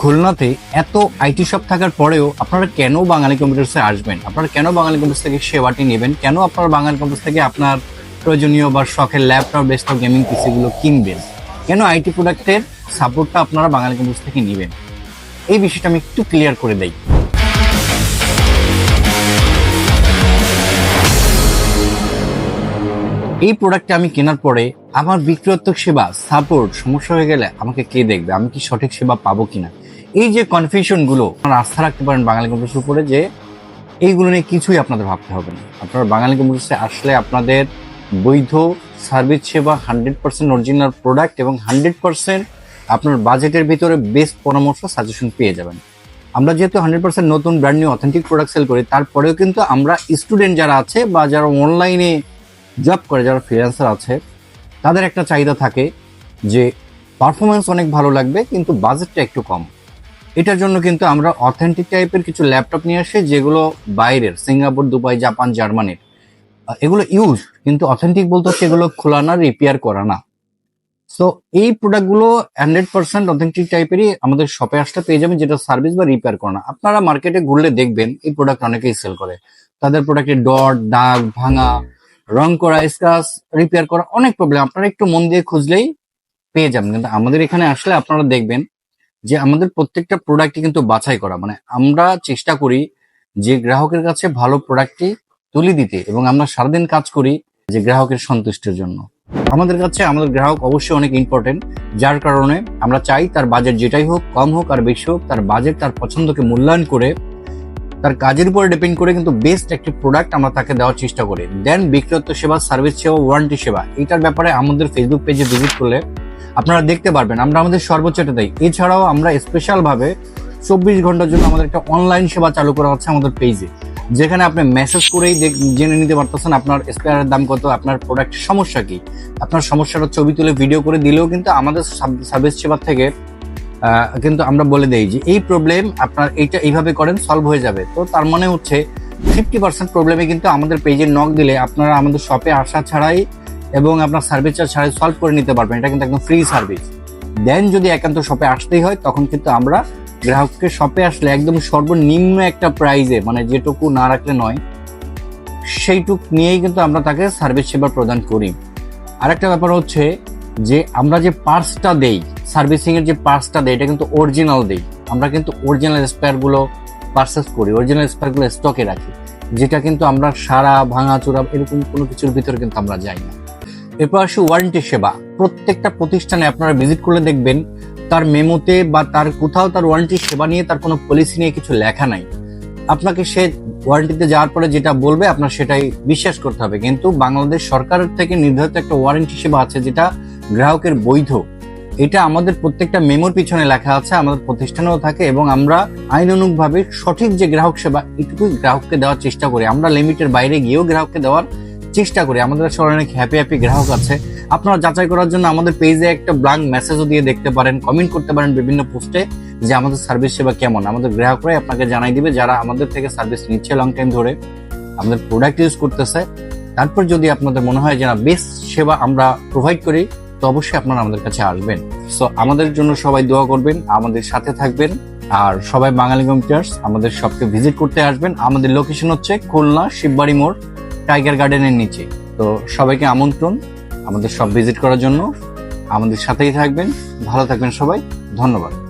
খুলনাতে এত IT shop থাকার পরেও আপনারা কেন বাঙালি কম্পিউটার্সে আসবেন? আপনারা কেন বাঙালি কম্পিউটার্স থেকে সেবাটি নেবেন? কেন আপনারা বাঙালি কম্পিউটার্স থেকে আপনার প্রয়োজনীয় বা শখের ল্যাপটপ, ডেস্কটপ, গেমিং পিসিগুলো কিনবেন? কেন আইটি প্রোডাক্টের সাপোর্টটা আপনারা বাঙালি কম্পিউটার্স থেকে নেবেন? এই বিষয়টা আমি একটু ক্লিয়ার করে দেই। এই প্রোডাক্টটা আমি কেনার পরে আমার বিক্রয়োত্তক সেবা, সাপোর্ট, সমস্যা হয়ে গেলে আমাকে কে দেখবে? আমি কি সঠিক সেবা পাবো কিনা? এই যে কনফিউশনগুলো আপনারা আস্থা রাখতে পারেন বাঙালি কম্পিউটার উপরে যে এইগুলো নিয়ে কিছুই আপনাদের ভাবতে হবে না। আপনারা বাঙালি কম্পিউটার্সে আসলে আপনাদের বৈধ সার্ভিস সেবা হান্ড্রেড পার্সেন্ট অরিজিনাল প্রোডাক্ট এবং হান্ড্রেড পার্সেন্ট আপনার বাজেটের ভিতরে বেস্ট পরামর্শ সাজেশন পেয়ে যাবেন। আমরা যেহেতু হান্ড্রেড পার্সেন্ট নতুন brand new authentic product sell করি, তারপরেও কিন্তু আমরা স্টুডেন্ট যারা আছে বা যারা অনলাইনে জব করে, যারা ফ্রিল্যান্সার আছে, তাদের একটা চাহিদা থাকে যে পারফরমেন্স অনেক ভালো লাগবে, কিন্তু বাজেটটা একটু কম। এটার জন্য কিন্তু আমরা অথেন্টিক টাইপের কিছু ল্যাপটপ নিয়ে আসি, যেগুলো বাইরের, সিঙ্গাপুর, দুবাই, জাপান, জার্মানির। এগুলো ইউজ কিন্তু অথেন্টিক বলতে সেগুলো খোলা না রিপেয়ার করা না। সো এই প্রোডাক্টগুলো হান্ড্রেড পার্সেন্ট অথেন্টিক টাইপেরই আমাদের শপে আসতে পেয়ে যাবেন, যেটা সার্ভিস বা রিপেয়ার করা না। আপনারা মার্কেটে ঘুরলে দেখবেন, এই প্রোডাক্ট অনেকেই সেল করে। তাদের প্রোডাক্টে ডট, দাগ, ভাঙা, রং করা স্ক্রাচ রিপেয়ার করা, অনেক প্রবলেম আপনারা একটু মন দিয়ে খুঁজলেই পেয়ে যাবেন। কিন্তু আমাদের এখানে আসলে আপনারা দেখবেন যে আমাদের প্রত্যেকটা প্রোডাক্টই কিন্তু বাছাই করা। মানে আমরা চেষ্টা করি যে গ্রাহকের কাছে ভালো প্রোডাক্টটি তুলে দিতে এবং আমরা সারাদিন কাজ করি যে গ্রাহকের সন্তুষ্টির জন্য। আমাদের কাছে, আমাদের গ্রাহক অবশ্যই অনেক ইম্পর্টেন্ট যার কারণে আমরা চাই তার বাজেট যেটাই হোক, কম হোক আর বেশি হোক, তার বাজেট, তার পছন্দকে মূল্যায়ন করে, তার কাজের উপরে ডিপেন্ড করে কিন্তু বেস্ট একটি প্রোডাক্ট আমরা তাকে দেওয়ার চেষ্টা করি। দেন বিক্রয়ত্ব সেবা সার্ভিস সেবা ওয়ারেন্টি সেবা, এটার ব্যাপারে আমাদের ফেসবুক পেজে ভিজিট করলে আপনারা দেখতে পারবেন, আমরা আমাদের সর্বোচ্চটা দেই। এছাড়াও আমরা স্পেশাল ভাবে চব্বিশ ঘণ্টার জন্য আমাদের একটা অনলাইন সেবা চালু করা হচ্ছে আমাদের পেজে যেখানে আপনি মেসেজ করেই জেনে নিতে পারতেছেন আপনার স্পেয়ারের দাম কত, আপনার প্রোডাক্টের সমস্যা কি। আপনার সমস্যাটা ছবি তুলে ভিডিও করে দিলেও কিন্তু আমাদের সার্ভিস সেবার থেকে কিন্তু আমরা বলে দেই যে এই প্রবলেম আপনার এইটা এইভাবে করেন সলভ হয়ে যাবে। তো তার মানে হচ্ছে ফিফটি পার্সেন্ট প্রবলেমে কিন্তু আমাদের পেজে নক দিলে আপনারা আমাদের শপে আসা ছাড়াই এবং আপনার সার্ভিস চার্জ সলভ করে নিতে পারবেন। এটা কিন্তু একদম ফ্রি সার্ভিস দেন যদি একান্ত শপে আসতেই হয়, তখন কিন্তু আমরা গ্রাহককে শপে আসলে একদম সর্বনিম্ন একটা প্রাইজে মানে যেটুকু না রাখলে নয়, সেইটুক নিয়েই কিন্তু আমরা তাকে সার্ভিস সেবা প্রদান করি। আরেকটা ব্যাপার হচ্ছে যে, আমরা যে পার্টসটা দেই সার্ভিসিং এর যে পার্টসটা দেই, এটা কিন্তু অরিজিনাল দেই। আমরা কিন্তু অরিজিনাল স্পেয়ারগুলো পারচেস করি অরিজিনাল স্পেয়ারগুলো স্টকে রাখি। যেটা কিন্তু আমরা সারা, ভাঙা চূড়া এরকম কোনো কিছুর ভিতরে কিন্তু আমরা যাই না। এরপর আসি ওয়ারেন্টি সেবা। প্রত্যেকটা প্রতিষ্ঠানে আপনারা ভিজিট করলে দেখবেন তার মেমোতে বা তার কোথাও তার ওয়ারেন্টি সেবা নিয়ে তার কোনো পলিসি নিয়ে কিছু লেখা নাই। আপনাকে সে ওয়ারেন্টিতে যাওয়ার পরে যেটা বলবে আপনার সেটাই বিশ্বাস করতে হবে। কিন্তু বাংলাদেশ সরকারের থেকে নির্ধারিত একটা ওয়ারেন্টি সেবা আছে যেটা গ্রাহকের বৈধ। এটা আমাদের প্রত্যেকটা মেমোর পিছনে লেখা আছে, আমাদের প্রতিষ্ঠানেও থাকে এবং আমরা আইনানুগভাবে সঠিক যে গ্রাহক সেবা, এটুকুই গ্রাহককে দেওয়ার চেষ্টা করি। আমরা লিমিটের বাইরে গিয়েও গ্রাহককে দেওয়ার চেষ্টা করি। আমাদের আসলে অনেক হ্যাপি হ্যাপি গ্রাহক আছে। আপনারা যাচাই করার জন্য আমাদের পেজে একটা ব্লাঙ্ক মেসেজও দিয়ে দেখতে পারেন কমেন্ট করতে পারেন বিভিন্ন পোস্টে যে আমাদের সার্ভিস সেবা কেমন। আমাদের গ্রাহকরাই আপনাকে জানাই দিবে যারা আমাদের থেকে সার্ভিস নিচ্ছে লং টাইম ধরে, আমাদের প্রোডাক্ট ইউজ করতেছে। তারপর যদি আপনাদের মনে হয় যে না বেস্ট সেবা আমরা প্রোভাইড করি, তো অবশ্যই আপনারা আমাদের কাছে আসবেন। সো আমাদের জন্য সবাই দোয়া করবেন, আমাদের সাথে থাকবেন। আর সবাই বাঙালি কম্পিউটার্স আমাদের শপকে ভিজিট করতে আসবেন। আমাদের লোকেশন হচ্ছে খুলনা, শিববাড়ি মোড়। টাইগার গার্ডেনের নিচে। তো সবাইকে আমন্ত্রণ আমাদের সব ভিজিট করার জন্য। আমাদের সাথেই থাকবেন। ভালো থাকবেন সবাই। ধন্যবাদ।